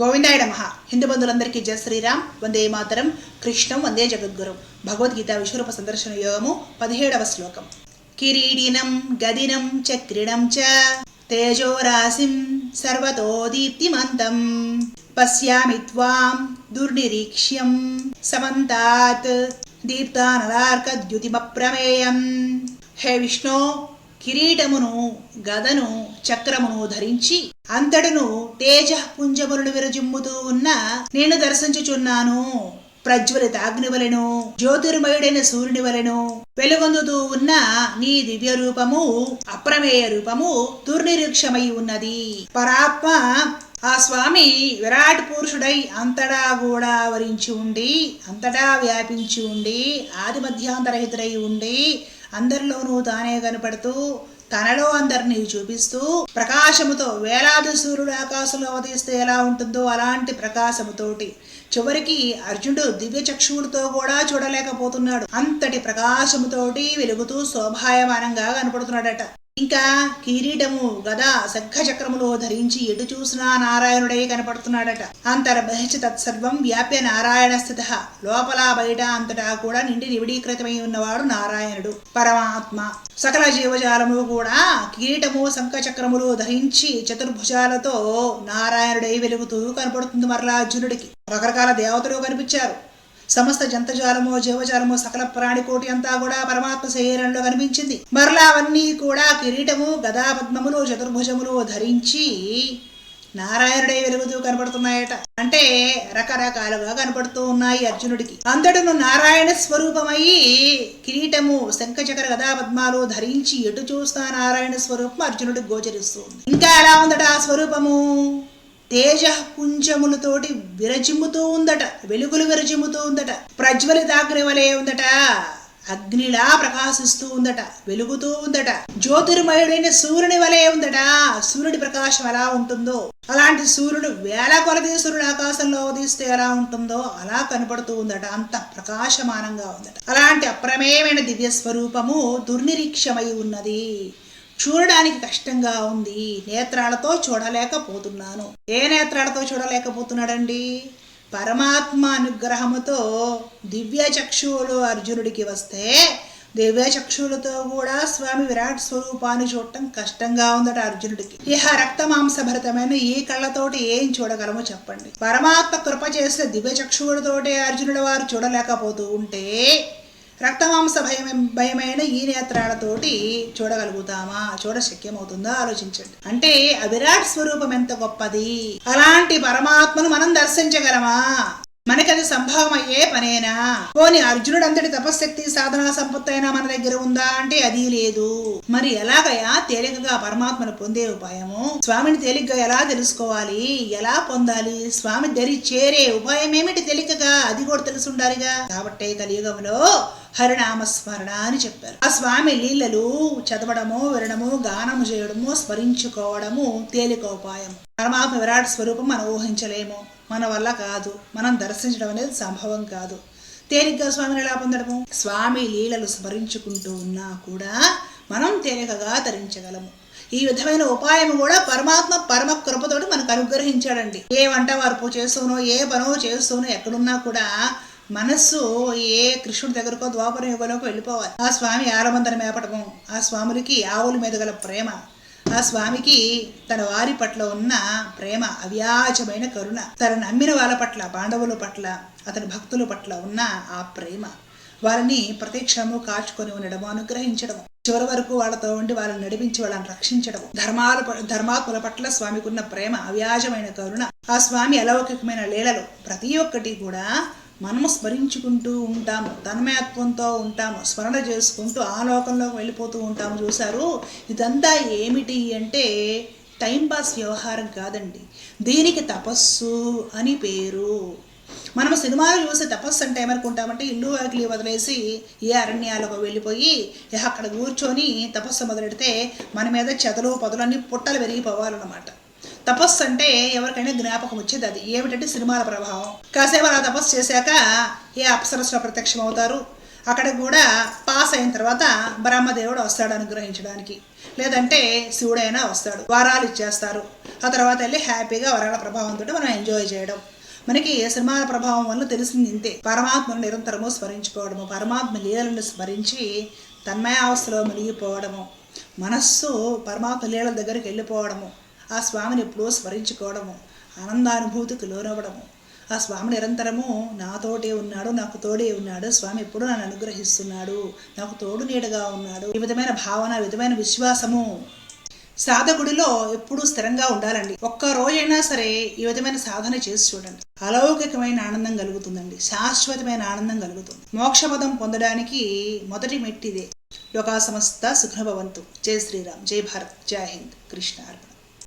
గోవిందాయ నమ. హిందూ బంధువులందరికీ జయ శ్రీరామ్. వందే మాతరం. కృష్ణం వందే జగద్గురు. భగవద్గీత విశ్వరూప సందర్శన యోగము పదిహేడవ శ్లోకం. కిరీడినం గదినం చక్రిణం చ తేజోరాశిం సర్వతో దీప్తిమంతం పశ్యామి త్వాం దుర్నిరీక్ష్యం. సమంతాత్ దీప్తానలార్కద్యుతిమప్రమేయం హే విష్ణు కిరీటమును గదను చక్రమును ధరించి అంతటను తేజపుంజములను విరజిమ్ముతూ ఉన్న నేను దర్శించుచున్నాను. ప్రజ్వలిత అగ్నివలెను జ్యోతిర్మయుడైన సూర్యుని వలెను వెలుగొందుతూ ఉన్న నీ దివ్య రూపము అప్రమేయ రూపము దుర్నిరీక్షమై ఉన్నది. పరాత్మ ఆ స్వామి విరాట్ పురుషుడై అంతటా కూడా వరించి ఉండి అంతటా వ్యాపించి ఉండి ఆది మధ్యాంతరహితుడై ఉండి అందరిలోనూ తానే కనపడుతూ తనలో అందరినీ చూపిస్తూ ప్రకాశముతో వేలాది సూర్యుడు ఆకాశంలో అవతరిస్తే ఎలా ఉంటుందో అలాంటి ప్రకాశముతోటి. చివరికి అర్జునుడు దివ్య చక్షువులతో కూడా చూడలేకపోతున్నాడు. అంతటి ప్రకాశముతోటి వెలుగుతూ శోభాయమానంగా కనపడుతున్నాడట. ఇంకా కిరీటము గదా శంఖ చక్రములు ధరించి ఎటు చూసినా నారాయణుడై కనపడుతున్నాడట. అంతర్బహిష తత్సర్వం వ్యాప్య నారాయణ స్థిత. లోపల బయట అంతటా కూడా నిండి నివిడీకృతమై ఉన్నవాడు నారాయణుడు. పరమాత్మ. సకల జీవజాలము కూడా కిరీటము శంఖ చక్రములు ధరించి చతుర్భుజాలతో నారాయణుడై వెలుగుతూ కనపడుతుంది మరలా అర్జునుడికి రకరకాల దేవతలు కనిపించారు. సమస్త జంతజాలము జీవజాలము సకల ప్రాణికోటి అంతా కూడా పరమాత్మ శరీరంలో కనిపించింది. మరలా అవన్నీ కూడా కిరీటము గదాపద్మములు చతుర్భుజములు ధరించి నారాయణుడే వెలుగుతూ కనపడుతున్నాయట. అంటే రకరకాలుగా కనపడుతూ ఉన్నాయి అర్జునుడికి. అంతటను నారాయణ స్వరూపమై కిరీటము శంఖచక్ర గదా పద్మాలు ధరించి ఎటు చూస్తా నారాయణ స్వరూపం అర్జునుడికి గోచరిస్తుంది. ఇంకా ఎలా ఉందట ఆ స్వరూపము? తేజపుంజములతోటి విరజిమ్ముతూ ఉందట వెలుగులు విరజిమ్ముతూ ఉందట ప్రజ్వలితాగ్ని వలె ఉందట అగ్నిలా ప్రకాశిస్తూ ఉందట వెలుగుతూ ఉందట జ్యోతిర్మయుడైన సూర్యుని వలె ఉందట సూర్యుడి ప్రకాశం ఎలా ఉంటుందో అలాంటి సూర్యుడు వేల కొలది సూర్యుడు ఆకాశంలో ఉదయిస్తే ఎలా ఉంటుందో అలా కనపడుతూ ఉందట అంత ప్రకాశమానంగా ఉందట. అలాంటి అప్రమేయమైన దివ్య స్వరూపము దుర్నిరీక్షమై ఉన్నది. చూడడానికి కష్టంగా ఉంది. నేత్రాలతో చూడలేకపోతున్నాను. ఏ నేత్రాలతో చూడలేకపోతున్నాడండి? పరమాత్మ అనుగ్రహముతో దివ్య చక్షువులు అర్జునుడికి వస్తే దివ్య చక్షువులతో కూడా స్వామి విరాట్ స్వరూపాన్ని చూడటం కష్టంగా ఉందట అర్జునుడికి. ఇహ రక్త మాంసభరితమైన ఈ కళ్ళతోటి ఏం చూడగలమో చెప్పండి. పరమాత్మ కృప చేసిన దివ్య చక్షువులతోటే అర్జునుడు వారు చూడలేకపోతూ ఉంటే రక్తమాంస భయం భయమైన ఈ నేత్రాలతోటి చూడగలుగుతామా? చూడ శక్యమవుతుందా ఆలోచించండి. అంటే అవిరాట్ స్వరూపం ఎంత గొప్పది? అలాంటి పరమాత్మను మనం దర్శించగలమా? మనకది సంభవం అయ్యే పనేనా? పోని అర్జునుడు అంతటి తపశక్తి సాధన సంపత్తి అయినా మన దగ్గర ఉందా? అంటే అది లేదు. మరి ఎలాగయా తేలికగా పరమాత్మను పొందే ఉపాయము? స్వామిని తేలిగ్గా ఎలా తెలుసుకోవాలి? ఎలా పొందాలి? స్వామి దరి చేరే ఉపాయం ఏమిటి తేలికగా? అది కూడా తెలుసుండాలిగా. కాబట్టే కలియుగంలో హరినామస్మరణ అని చెప్పారు. ఆ స్వామి లీలలు చదవడము వినడము గానము చేయడము స్మరించుకోవడము తేలిక ఉపాయం. పరమాత్మ విరాట్ స్వరూపం మనం ఊహించలేము. మన వల్ల కాదు. మనం దర్శించడం అనేది సంభవం కాదు. తేలిగ్గా స్వామిని ఎలా పొందడము? స్వామి లీలలు స్మరించుకుంటూ ఉన్నా కూడా మనం తేలికగా ధరించగలము ఈ విధమైన ఉపాయం కూడా పరమాత్మ పరమ కృపతోటి మనకు అనుగ్రహించాడండి. ఏ వంట వార్పు చేస్తూనో ఏ పనో చేస్తూనో ఎక్కడున్నా కూడా మనస్సు ఏ కృష్ణుడి దగ్గరకో ద్వాపర యుగంలోకి వెళ్ళిపోవాలి. ఆ స్వామి ఆరమందన మేపడము ఆ స్వాములకి ఆవుల మీద గల ప్రేమ. ఆ స్వామికి తన వారి పట్ల ఉన్న ప్రేమ అవ్యాజమైన కరుణ. తన నమ్మిన వాళ్ళ పట్ల పాండవుల పట్ల అతని భక్తుల పట్ల ఉన్న ఆ ప్రేమ. వారిని ప్రతిక్షణము కాచుకొని ఉండడము అనుగ్రహించడం చివరి వరకు వాళ్ళతో ఉండి వాళ్ళని నడిపించి వాళ్ళని రక్షించడం ధర్మాల ధర్మాత్ముల పట్ల స్వామికి ఉన్న ప్రేమ అవ్యాజమైన కరుణ. ఆ స్వామి అలౌకికమైన లీలలు ప్రతి ఒక్కటి కూడా మనము స్మరించుకుంటూ ఉంటాము తన్మయత్వంతో ఉంటాము స్మరణ చేసుకుంటూ ఆ లోకంలోకి వెళ్ళిపోతూ ఉంటాము చూసారు ఇదంతా ఏమిటి అంటే టైంపాస్ వ్యవహారం కాదండి. దీనికి తపస్సు అని పేరు. మనం సినిమాలు చూసి తపస్సు అంటే ఏమనుకుంటామంటే ఇల్లు వాకిలి వదిలేసి ఏ అరణ్యాలకు వెళ్ళిపోయి అక్కడ కూర్చొని తపస్సు మొదలెడితే మన మీద చెదలు పొదలన్నీ పుట్టలు పెరిగిపోవాలన్నమాట తపస్సు అంటే ఎవరికైనా జ్ఞాపకం వచ్చేది అది. ఏమిటంటే సినిమాల ప్రభావం. కాసేపు అలా తపస్సు చేశాక ఏ అప్సరస్లో ప్రత్యక్షం అవుతారు అక్కడ కూడా పాస్ అయిన తర్వాత బ్రహ్మదేవుడు వస్తాడు అనుగ్రహించడానికి. లేదంటే శివుడైనా వస్తాడు. వరాలు ఇచ్చేస్తారు. ఆ తర్వాత వెళ్ళి హ్యాపీగా వరాల ప్రభావంతో మనం ఎంజాయ్ చేయడం. మనకి సినిమాల ప్రభావం వల్ల తెలిసింది ఇంతే. పరమాత్మను నిరంతరము స్మరించుకోవడము పరమాత్మ లీలలను స్మరించి తన్మయావస్థలో మునిగిపోవడము మనస్సు పరమాత్మ లీలల దగ్గరికి వెళ్ళిపోవడము ఆ స్వామిని ఎప్పుడూ స్మరించుకోవడము ఆనందానుభూతికి లోనవ్వడము. ఆ స్వామి నిరంతరము నాతోటే ఉన్నాడు నాకు తోడే ఉన్నాడు స్వామి ఎప్పుడూ నన్ను అనుగ్రహిస్తున్నాడు నాకు తోడు నీడగా ఉన్నాడు. ఈ విధమైన భావన విధమైన విశ్వాసము సాధకుడిలో ఎప్పుడూ స్థిరంగా ఉండాలండి. ఒక్క రోజైనా సరే ఈ విధమైన సాధన చేసి చూడండి. అలౌకికమైన ఆనందం కలుగుతుందండి. శాశ్వతమైన ఆనందం కలుగుతుంది. మోక్షపదం పొందడానికి మొదటి మెట్టిదే. లోకా సమస్త సుఖభవంతు. జై శ్రీరామ్. జై భారత్. జై హింద్. కృష్ణ అర్పణ